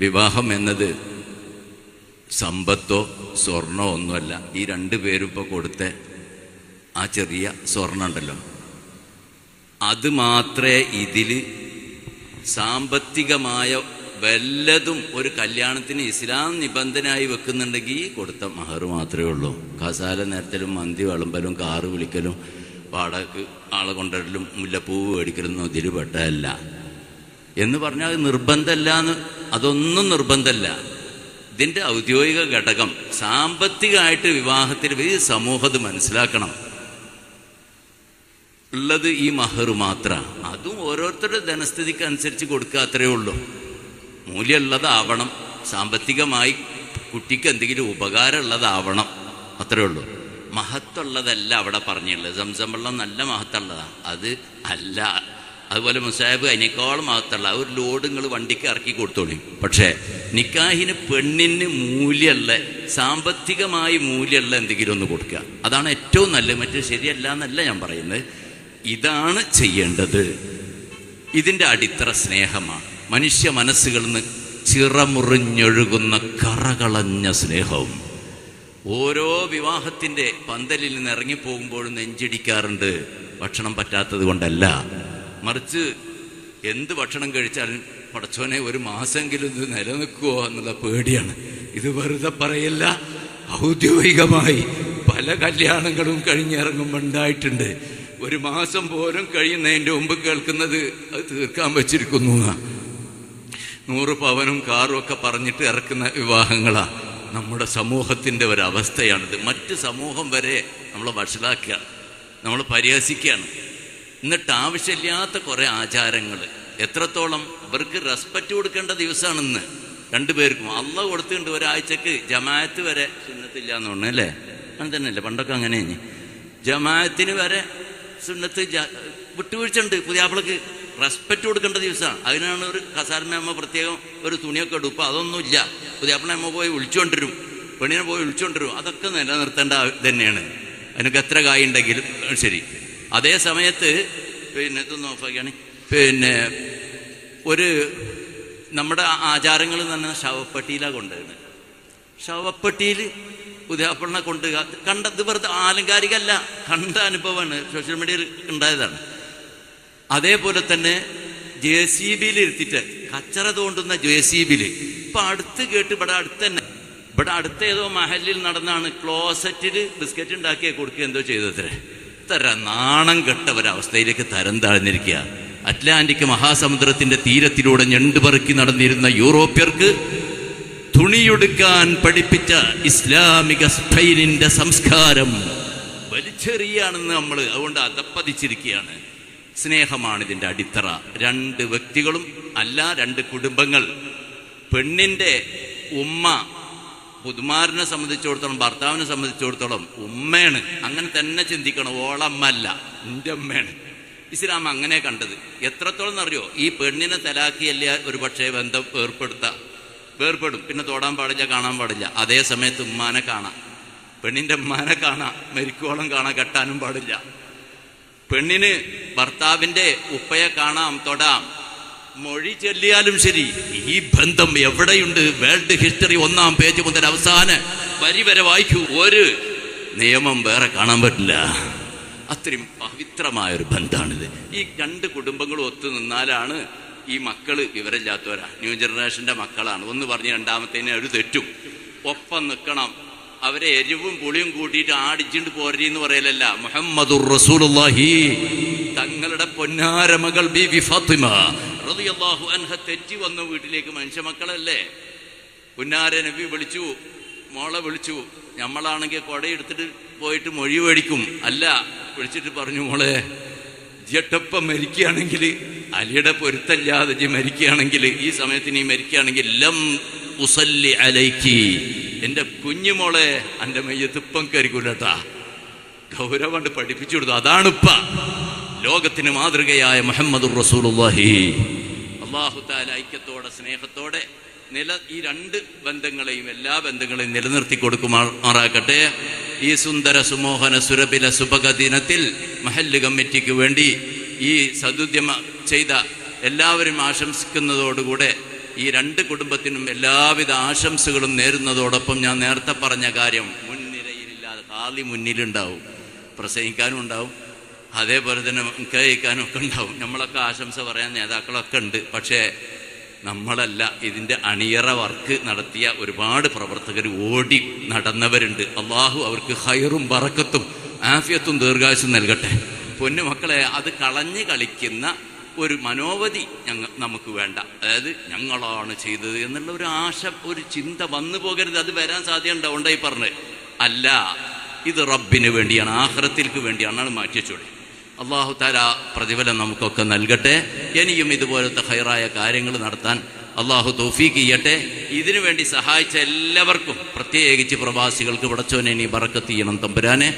വിവാഹം എന്നത് സമ്പത്തോ സ്വർണോ ഒന്നുമല്ല. ഈ രണ്ട് പേരും ഇപ്പോൾ കൊടുത്ത ആ ചെറിയ സ്വർണം ഉണ്ടല്ലോ അത് മാത്രമേ ഇതിൽ സാമ്പത്തികമായ വല്ലതും ഒരു കല്യാണത്തിന് ഇസ്ലാം നിബന്ധനയായി വെക്കുന്നുണ്ടെങ്കിൽ കൊടുത്ത മഹർ മാത്രമേ ഉള്ളൂ. കസാല നേരത്തിലും മന്തി വിളമ്പലും കാറ് വിളിക്കലും വാടക ആളെ കൊണ്ടിടലും മുല്ലപ്പൂവ് മേടിക്കലൊന്നും ഇതിൽ പെട്ടതല്ല. എന്ന് പറഞ്ഞാൽ അത് നിർബന്ധമല്ല എന്ന് അതൊന്നും നിർബന്ധമല്ല ഇതിന്റെ ഔദ്യോഗിക ഘടകം സാമ്പത്തികമായിട്ട് വിവാഹത്തിൽ ഈ സമൂഹം മനസ്സിലാക്കണം. ഉള്ളത് ഈ മഹർ മാത്ര. അതും ഓരോരുത്തരുടെ ധനസ്ഥിതിക്ക് അനുസരിച്ച് കൊടുക്കുക അത്രയേ ഉള്ളൂ. മൂല്യമുള്ളതാവണം. സാമ്പത്തികമായി കുട്ടിക്ക് എന്തെങ്കിലും ഉപകാരമുള്ളതാവണം. അത്രയേ ഉള്ളൂ. മഹത്തുള്ളതല്ല അവിടെ പറഞ്ഞുള്ളത് സംസം വെള്ളം നല്ല മഹത്തുള്ളതാണ്. അത് അല്ല. അതുപോലെ മുസാഹിബ് അതിനേക്കാളും മാത്രമല്ല ഒരു ലോഡ് നിങ്ങൾ വണ്ടിക്ക് ഇറക്കി കൊടുത്തോളി. പക്ഷേ നിക്കാഹിന് പെണ്ണിന് മൂല്യമുള്ള സാമ്പത്തികമായി മൂല്യമുള്ള എന്തെങ്കിലും ഒന്ന് കൊടുക്കുക അതാണ് ഏറ്റവും നല്ലത്. മറ്റേ ശരിയല്ല എന്നല്ല ഞാൻ പറയുന്നത്. ഇതാണ് ചെയ്യേണ്ടത്. ഇതിന്റെ അടിത്തറ സ്നേഹമാണ്. മനുഷ്യ മനസ്സുകളിൽ നിന്ന് ചിറമുറിഞ്ഞൊഴുകുന്ന കറകളഞ്ഞ സ്നേഹവും. ഓരോ വിവാഹത്തിന്റെ പന്തലിൽ നിന്ന് ഇറങ്ങിപ്പോകുമ്പോഴും നെഞ്ചിടിക്കാറുണ്ട്. ഭക്ഷണം പറ്റാത്തത് കൊണ്ടല്ല. മറിച്ച് എന്ത് ഭക്ഷണം കഴിച്ചാലും പടച്ചോനെ ഒരു മാസമെങ്കിലും ഇത് നിലനിൽക്കുമോ എന്നുള്ള പേടിയാണ്. ഇത് വെറുതെ പറയല്ല ഔദ്യോഗികമായി പല കല്യാണങ്ങളും കഴിഞ്ഞിറങ്ങുമ്പോൾ ഉണ്ടായിട്ടുണ്ട്. ഒരു മാസം പോലും കഴിയുന്നതിന്റെ മുമ്പ് കേൾക്കുന്നത് അത് തീർക്കാൻ വെച്ചിരിക്കുന്നു. നൂറ് പവനും കാറും ഒക്കെ പറഞ്ഞിട്ട് ഇറക്കുന്ന വിവാഹങ്ങളാണ് നമ്മുടെ സമൂഹത്തിന്റെ ഒരവസ്ഥയാണിത്. മറ്റ് സമൂഹം വരെ നമ്മളെ വഷളാക്കുക നമ്മൾ പരിഹസിക്കുകയാണ്. എന്നിട്ട് ആവശ്യമില്ലാത്ത കുറേ ആചാരങ്ങൾ എത്രത്തോളം ഇവർക്ക് റെസ്പെക്റ്റ് കൊടുക്കേണ്ട ദിവസമാണ് ഇന്ന് രണ്ടുപേർക്കും. അള്ള കൊടുത്തിട്ടുണ്ട് ഒരാഴ്ചക്ക് ജമാഅത്ത് വരെ സുന്നത്തില്ല എന്ന് പറഞ്ഞു അല്ലേ? അങ്ങനെ തന്നെയല്ലേ? പണ്ടൊക്കെ അങ്ങനെ തന്നെ. ജമാഅത്തിന് വരെ സുന്നത്ത് ജ- വിട്ടുവീഴ്ച ഉണ്ട് പുതിയാപ്പിളക്ക് റെസ്പെക്റ്റ് കൊടുക്കേണ്ട ദിവസമാണ് അതിനാണ് ഒരു കസാരമ്മ പ്രത്യേകം ഒരു തുണിയൊക്കെ ഇടും. ഇപ്പം അതൊന്നുമില്ല. പുതിയാപ്പിള അമ്മ പോയി വിളിച്ചുകൊണ്ടിരും പെണ്ണിനെ പോയി വിളിച്ചുകൊണ്ടിരും അതൊക്കെ നിലനിർത്തേണ്ട തന്നെയാണ് അതിനൊക്കെ എത്ര കായുണ്ടെങ്കിലും ശരി. അതേ സമയത്ത് പിന്നെ ഇതൊന്ന് ഓഫാക്കിയാണ്. പിന്നെ ഒരു നമ്മുടെ ആചാരങ്ങൾ തന്നെ ശവപ്പെട്ടിയിലാണ് കൊണ്ടുവരുന്നത്. ശവപ്പെട്ടിയിൽ പുതിയാപ്പിളിനെ കൊണ്ട് കണ്ടത് വെറുതെ ആലങ്കാരികല്ല കണ്ട അനുഭവമാണ്. സോഷ്യൽ മീഡിയയിൽ ഉണ്ടായതാണ്. അതേപോലെ തന്നെ ജെ സി ബിയിൽ ഇരുത്തിയിട്ട് കച്ചറ തോണ്ടുന്ന ജെ സി ബിയിൽ. ഇപ്പം അടുത്ത് കേട്ട് ഇവിടെ അടുത്ത് തന്നെ. ഇവിടെ അടുത്ത ഏതോ മഹലിൽ നടന്നാണ് ക്ലോസറ്റിൽ ബിസ്ക്കറ്റ് ഉണ്ടാക്കിയ കൊടുക്കുക എന്തോ ചെയ്തത്രേ. ഇത്ര നാണം കെട്ട ഒരവസ്ഥയിലേക്ക് തരം താഴ്ന്നിരിക്കുക. അറ്റ്ലാന്റിക് മഹാസമുദ്രത്തിന്റെ തീരത്തിലൂടെ ഞണ്ടുപറുക്കി നടന്നിരുന്ന യൂറോപ്യർക്ക് തുണിയെടുക്കാൻ പഠിപ്പിച്ച ഇസ്ലാമിക സ്പെയിനിന്റെ സംസ്കാരം വലിച്ചെറിയാണെന്ന് നമ്മൾ അതുകൊണ്ട് അതപ്പതിച്ചിരിക്കുകയാണ്. സ്നേഹമാണ് ഇതിന്റെ അടിത്തറ. രണ്ട് വ്യക്തികളും അല്ല രണ്ട് കുടുംബങ്ങൾ. പെണ്ണിന്റെ ഉമ്മ പുതുമാരനെ സംബന്ധിച്ചിടത്തോളം ഭർത്താവിനെ സംബന്ധിച്ചിടത്തോളം ഉമ്മയാണ്. അങ്ങനെ തന്നെ ചിന്തിക്കണം. ഓളമ്മല്ല എന്റെ അമ്മയാണ് ഇസ്ലാം അങ്ങനെ കണ്ടത്. എത്രത്തോളം എന്നറിയോ? ഈ പെണ്ണിനെ തലാക്കിയല്ല ഒരു പക്ഷേ ബന്ധം ഏർപ്പെടുത്താം വേർപ്പെടും. പിന്നെ തോടാൻ പാടില്ല കാണാൻ പാടില്ല. അതേ സമയത്ത് ഉമ്മാനെ കാണാം. പെണ്ണിന്റെ ഉമ്മാനെ കാണാം. മരിക്കോളം കാണാൻ കെട്ടാനും പാടില്ല. പെണ്ണിന് ഭർത്താവിന്റെ ഉപ്പയെ കാണാം തൊടാം. മൊഴി ചൊല്ലിയാലും ശരി. ഈ ബന്ധം എവിടെയുണ്ട്? വേൾഡ് ഹിസ്റ്ററി ഒന്നാം പേജ് മുതൽ അവസാന വരി വരെ വായിക്കൂ. ഒരു നിയമം വേറെ കാണാൻ പറ്റില്ല. അത്രയും പവിത്രമായ ഒരു ബന്ധമാണിത് ഈ രണ്ട് കുടുംബങ്ങളും ഒത്തു നിന്നാലാണ് ഈ മക്കൾ വിവരമില്ലാത്തവരാ. ന്യൂ ജനറേഷന്റെ മക്കളാണ്. ഒന്ന് പറഞ്ഞ് രണ്ടാമത്തേനെ ഒരു തെറ്റും. ഒപ്പം നിൽക്കണം. അവരെ എരിവും പുളിയും കൂട്ടിയിട്ട് ആടിച്ചിട്ട് പോരി എന്ന് പറയലല്ല. മുഹമ്മദുർ റസൂലുള്ളാഹി. തങ്ങളുടെ പൊന്നാര മകൾ ബീവി ഫാത്തിമ. റളിയല്ലാഹു അൻഹ തെറ്റി വന്ന വീട്ടിലേക്ക് മനുഷ്യ മക്കളല്ലേ? പുന്നാര നബി വിളിച്ചു മോളെ വിളിച്ചു നമ്മളാണെങ്കിൽ കൊടയെടുത്തിട്ട് പോയിട്ട് മൊഴി മേടിക്കും. അല്ല വിളിച്ചിട്ട് പറഞ്ഞു മോളെ ജട്ടപ്പം മരിക്കുകയാണെങ്കിൽ അലിയുടെ പൊരുത്തല്ലാതെ ജി മരിക്കുകയാണെങ്കിൽ ഈ സമയത്ത് നീ മരിക്കുകയാണെങ്കിൽ ലം ഉസല്ലി അലൈക്കി. എന്റെ കുഞ്ഞുമോളെ എന്റെ മെയ്യത്തിപ്പം കരിക്കൂലട്ടാ ഗൗരവണ്ട് പഠിപ്പിച്ചു കൊടുത്തു. അതാണിപ്പ ലോകത്തിന് മാതൃകയായ മുഹമ്മദ് റസൂലുള്ളാഹി. അള്ളാഹു താല ഐക്യത്തോടെ സ്നേഹത്തോടെ നില ഈ രണ്ട് ബന്ധങ്ങളെയും എല്ലാ ബന്ധങ്ങളെയും നിലനിർത്തി കൊടുക്കുമാറാകട്ടെ. ഈ സുന്ദര സുമോഹന സുരബില സുഭക ദിനത്തിൽ മഹല്ല് കമ്മിറ്റിക്ക് വേണ്ടി ഈ സദുദ്യമ ചെയ്ത എല്ലാവരും ആശംസിക്കുന്നതോടുകൂടെ ഈ രണ്ട് കുടുംബത്തിനും എല്ലാവിധ ആശംസകളും നേരുന്നതോടൊപ്പം ഞാൻ നേരത്തെ പറഞ്ഞ കാര്യം മുൻനിരയിലില്ലാതെ കാലി മുന്നിലുണ്ടാവും പ്രസംഗിക്കാനും ഉണ്ടാവും അതേപോലെ തന്നെ കേൾക്കാനും ഒക്കെ ഉണ്ടാവും നമ്മളൊക്കെ ആശംസ പറയാൻ നേതാക്കളൊക്കെ ഉണ്ട്. പക്ഷേ നമ്മളല്ല ഇതിന്റെ അണിയറ വർക്ക് നടത്തിയ ഒരുപാട് പ്രവർത്തകർ ഓടി നടന്നവരുണ്ട്. അള്ളാഹു അവർക്ക് ഹൈറും പറക്കത്തും ആഫിയത്തും ദീർഘാശം നൽകട്ടെ. പൊന്നു മക്കളെ അത് കളഞ്ഞു കളിക്കുന്ന ഒരു മനോവധി ഞങ്ങ നമുക്ക് വേണ്ട. അതായത് ഞങ്ങളാണ് ചെയ്തത് എന്നുള്ള ഒരു ആശ ഒരു ചിന്ത വന്നു പോകരുത്. അത് വരാൻ സാധ്യത ഉണ്ടായി പറഞ്ഞത് അല്ല. ഇത് റബ്ബിന് വേണ്ടിയാണ് ആഹ്റത്തിൽക്ക് വേണ്ടിയാണ്. മാറ്റി വെച്ചോളി. അള്ളാഹു താല പ്രതിഫലം നമുക്കൊക്കെ നൽകട്ടെ. ഇനിയും ഇതുപോലത്തെ ഹൈറായ കാര്യങ്ങൾ നടത്താൻ അള്ളാഹു തോഫീക്ക് ചെയ്യട്ടെ. ഇതിനു വേണ്ടി സഹായിച്ച എല്ലാവർക്കും പ്രത്യേകിച്ച് പ്രവാസികൾക്ക് പടച്ചോനെ നീ ബറക്കത്ത് ചെയ്യണം തമ്പുരാനെ.